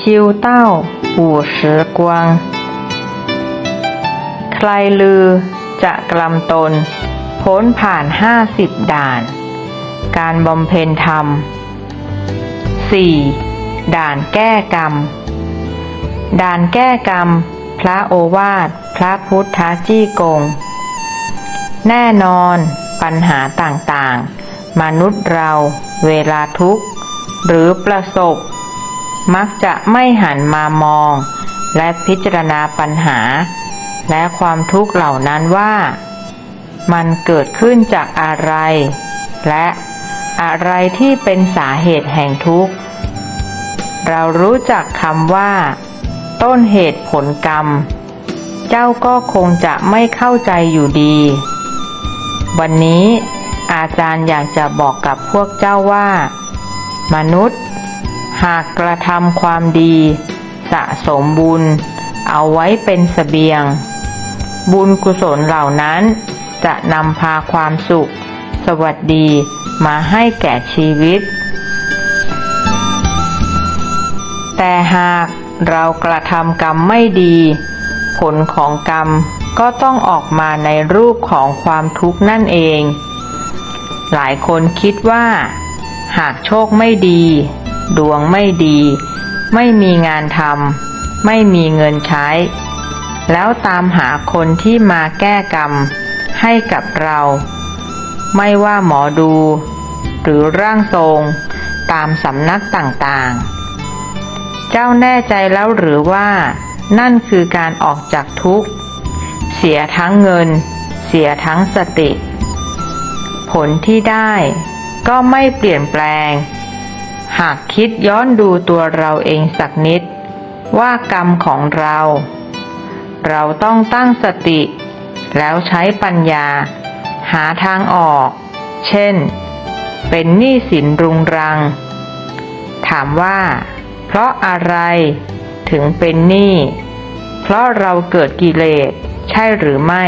ชิวเต้าอู่时กวางใครลือจะกลำตน พ้นผ่านห้าสิบด่าน การบำเพ็ญธรรม 4. ด่านแก้กรรม ด่านแก้กรรม พระโอวาท พระพุทธจี้กง แน่นอนปัญหาต่างๆ มนุษย์เราเวลาทุกข์ หรือประสบ มักจะไม่หันมามอง และพิจารณาปัญหา และความทุกข์เหล่านั้นว่า มันเกิดขึ้นจากอะไร และอะไรที่เป็นสาเหตุแห่งทุกข์ เรารู้จักคำว่า ต้นเหตุผลกรรม เจ้าก็คงจะไม่เข้าใจอยู่ดี วันนี้อาจารย์อยากจะบอกกับพวกเจ้าว่า มนุษย์ หากกระทำความดี สะสมบุญ เอาไว้เป็นสเสบียง บุญกุศลเหล่านั้น จะนำพาความสุข สวัสดีมาให้แก่ชีวิต แต่หากเรากระทำกรรมไม่ดี ผลของกรรมก็ต้องออกมาในรูปของความทุกข์นั่นเอง หลายคนคิดว่า หากโชคไม่ดี ดวงไม่ดี ไม่มีงานทำไม่มีเงินใช้ แล้วตามหาคนที่มาแก้กรรม ให้กับเรา ไม่ว่าหมอดู หรือร่างทรง ตามสำนักต่างๆ เจ้าแน่ใจแล้วหรือว่า นั่นคือการออกจากทุกข์ เสียทั้งเงิน เสียทั้งสติ ผลที่ได้ก็ไม่เปลี่ยนแปลง หากคิดย้อนดูตัวเราเองสักนิด ว่ากรรมของเรา เราต้องตั้งสติ แล้วใช้ปัญญา หาทางออก เช่น เป็นหนี้สินรุงรัง ถามว่า เพราะอะไรถึงเป็นหนี้เพราะเราเกิดกิเลสใช่หรือไม่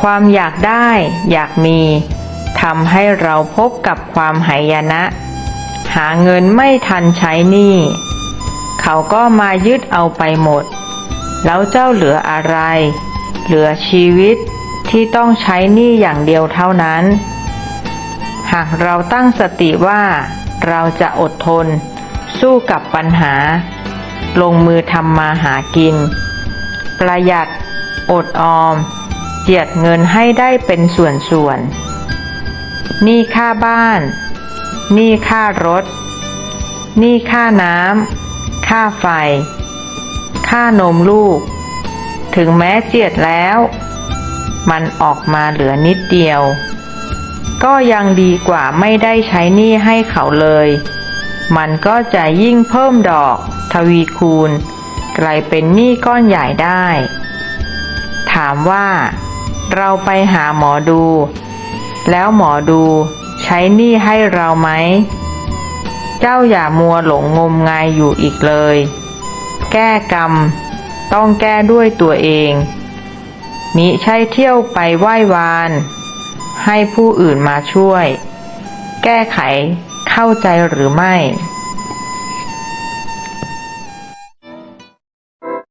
ความอยากได้ อยากมีำให้เราพบกับความหายนะ หาเงินไม่ทันใช้หนี้ เขาก็มายึดเอาไปหมด แล้วเจ้าเหลืออะไร เหลือชีวิตที่ต้องใช้หนี้อย่างเดียวเท่านั้น หากเราตั้งสติว่าเราจะอดทน สู้กับปัญหา ลงมือทำมาหากิน ประหยัด อดออม เจียดเงินให้ได้เป็นส่วนๆ หนี้ค่าบ้าน หนี้ค่ารถ หนี้ค่าน้ำ ค่าไฟ ค่านมลูก ถึงแม้เจียดแล้ว มันออกมาเหลือนิดเดียว ก็ยังดีกว่าไม่ได้ใช้หนี้ให้เขาเลย มันก็จะยิ่งเพิ่มดอก ทวีคูณ กลายเป็นหนี้ก้อนใหญ่ได้ ถามว่า เราไปหาหมอดู แล้วหมอดูใช้หนี้ให้เราไหม เจ้าอย่ามัวหลงงมงายอยู่อีกเลย แก้กรรม ต้องแก้ด้วยตัวเอง มิใช่เที่ยวไปไหว้วาน ให้ผู้อื่นมาช่วย แก้ไขเข้าใจหรือไม่